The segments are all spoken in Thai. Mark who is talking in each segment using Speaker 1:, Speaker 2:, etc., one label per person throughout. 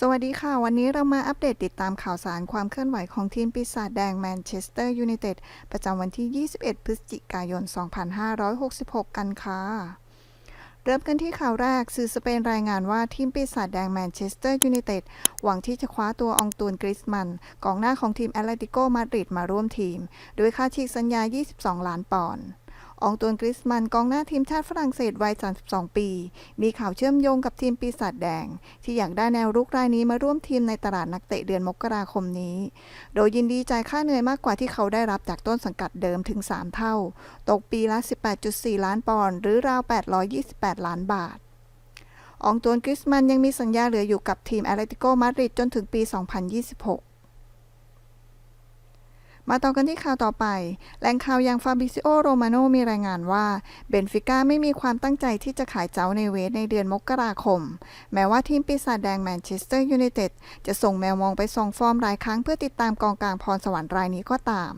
Speaker 1: สวัสดีค่ะ วันนี้เรามาอัปเดตติดตามข่าวสารความเคลื่อนไหวของทีมปีศาจแดงแมนเชสเตอร์ยูไนเต็ดประจำวันที่ 21 พฤศจิกายน 2566 กันค่ะ เริ่มกันที่ข่าวแรก สื่อสเปนรายงานว่าทีมปีศาจแดงแมนเชสเตอร์ยูไนเต็ดหวังที่จะคว้าตัวองตูนกริสมันกองหน้าของทีมแอตเลติโกมาดริดมาร่วมทีม โดยค่าฉีกสัญญา 22 ล้านปอนด์ องตวนกริสมันกองหน้าทีมชาติฝรั่งเศสวัย 32 ปี มีข่าวเชื่อมโยงกับทีมปีศาจแดง ที่อยากได้แนวรุกรายนี้มาร่วมทีมในตลาดนักเตะเดือนมกราคมนี้ โดยยินดีจ่ายค่าเหนื่อยมากกว่าที่เขาได้รับจากต้นสังกัดเดิมถึง 3 เท่า ตกปีละ 18.4 ล้านปอนด์หรือราว 828 ล้านบาทอองตวนกริสมันยังมีสัญญาเหลืออยู่กับทีมแอตเลติโกมาดริดจนถึงปี 2026 มาต่อกันที่ข่าวต่อไป แหล่งข่าวอย่างฟาบิซิโอโรมาโนมีรายงานว่าเบนฟิก้าไม่มีความตั้งใจที่จะขายเจ้าในเวสในเดือนมกราคม แม้ว่าทีมปีศาจแดงแมนเชสเตอร์ยูไนเต็ดจะส่งแมวมองไปส่องฟอร์มหลายครั้งเพื่อติดตามกองกลางพรสวรรค์รายนี้ก็ตาม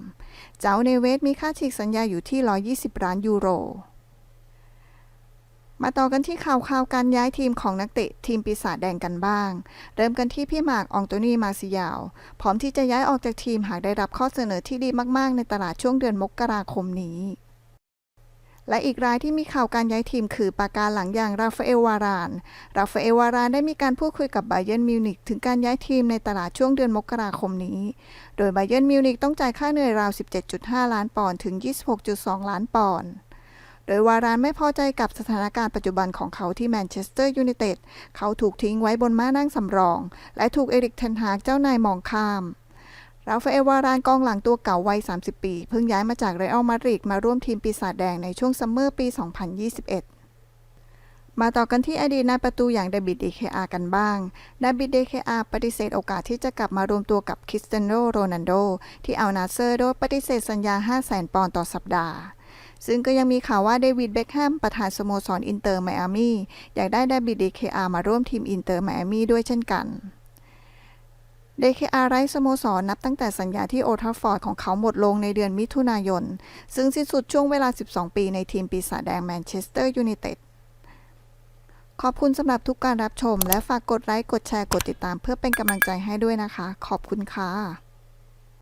Speaker 1: เจ้าในเวสมีค่าฉีกสัญญาอยู่ที่ 120 ล้านยูโร มาต่อกันที่ข่าวข่าวการย้ายทีมของนักเตะทีมปีศาจแดงกันบ้าง เริ่มกันที่พี่หมากอองโตนีมาซิยาว พร้อมที่จะย้ายออกจากทีมหากได้รับข้อเสนอที่ดีมาก ๆ ในตลาดช่วงเดือนมกราคมนี้ และอีกรายที่มีข่าวการย้ายทีมคือปาการหลังอย่างราฟาเอลวาราน ราฟาเอลวารานได้มีการพูดคุยกับไบเย r n มิวนิกถึงการย้ายทีมในตลาดช่วงเดือนมกราคมนี้ โดยไบเย r n มิวนิกต้องจ่ายค่าเหนื่อยราว 17.5 ล้านปอนด์ถึง 26.2 ล้านปอนด์ โดยวารานไม่พอใจกับสถานการณ์ปัจจุบันของเขาที่แมนเชสเตอร์ยูไนเต็ด เขาถูกทิ้งไว้บนม้านั่งสำรอง และถูกเอริกเทนฮากเจ้านายมองข้ามราฟาเอลวารานกองหลังตัวเก่าวัย 30 ปี เพิ่งย้ายมาจากเรอัลมาดริดมาร่วมทีมปีศาจแดงในช่วงซัมเมอร์ปี 2021มาต่อกันที่อดีตนายประตูอย่างเดบิดเดเคอากันบ้างเดบิดเดเคอาปฏิเสธโอกาสที่จะกลับมารวมตัวกับคริสเตียโนโรนัลโด ที่เอัลนาเซอร์โดยปฏิเสธสัญญา 500,000 ปอนด์ต่อสัปดาห์ ซึ่งก็ยังมีข่าวว่าเดวิดเบคแฮมประธานสโมสรอินเตอร์ไมอามี่อยากได้เดบิดเดเคอามาร่วมทีมอินเตอร์ไมอามี่ด้วยเช่นกันเดคอาไรสโมสรนับตั้งแต่สัญญาที่โอทัฟฟอร์ดของเขาหมดลงในเดือนมิถุนายน ซึ่งสิ้นสุดช่วงเวลา 12 ปีในทีมปีศาจแดงแมนเชสเตอร์ยูไนเต็ด ขอบคุณสำหรับทุกการรับชม และฝากกดไลค์ กดแชร์ กดติดตามเพื่อเป็นกำลังใจให้ด้วยนะคะ ขอบคุณค่ะ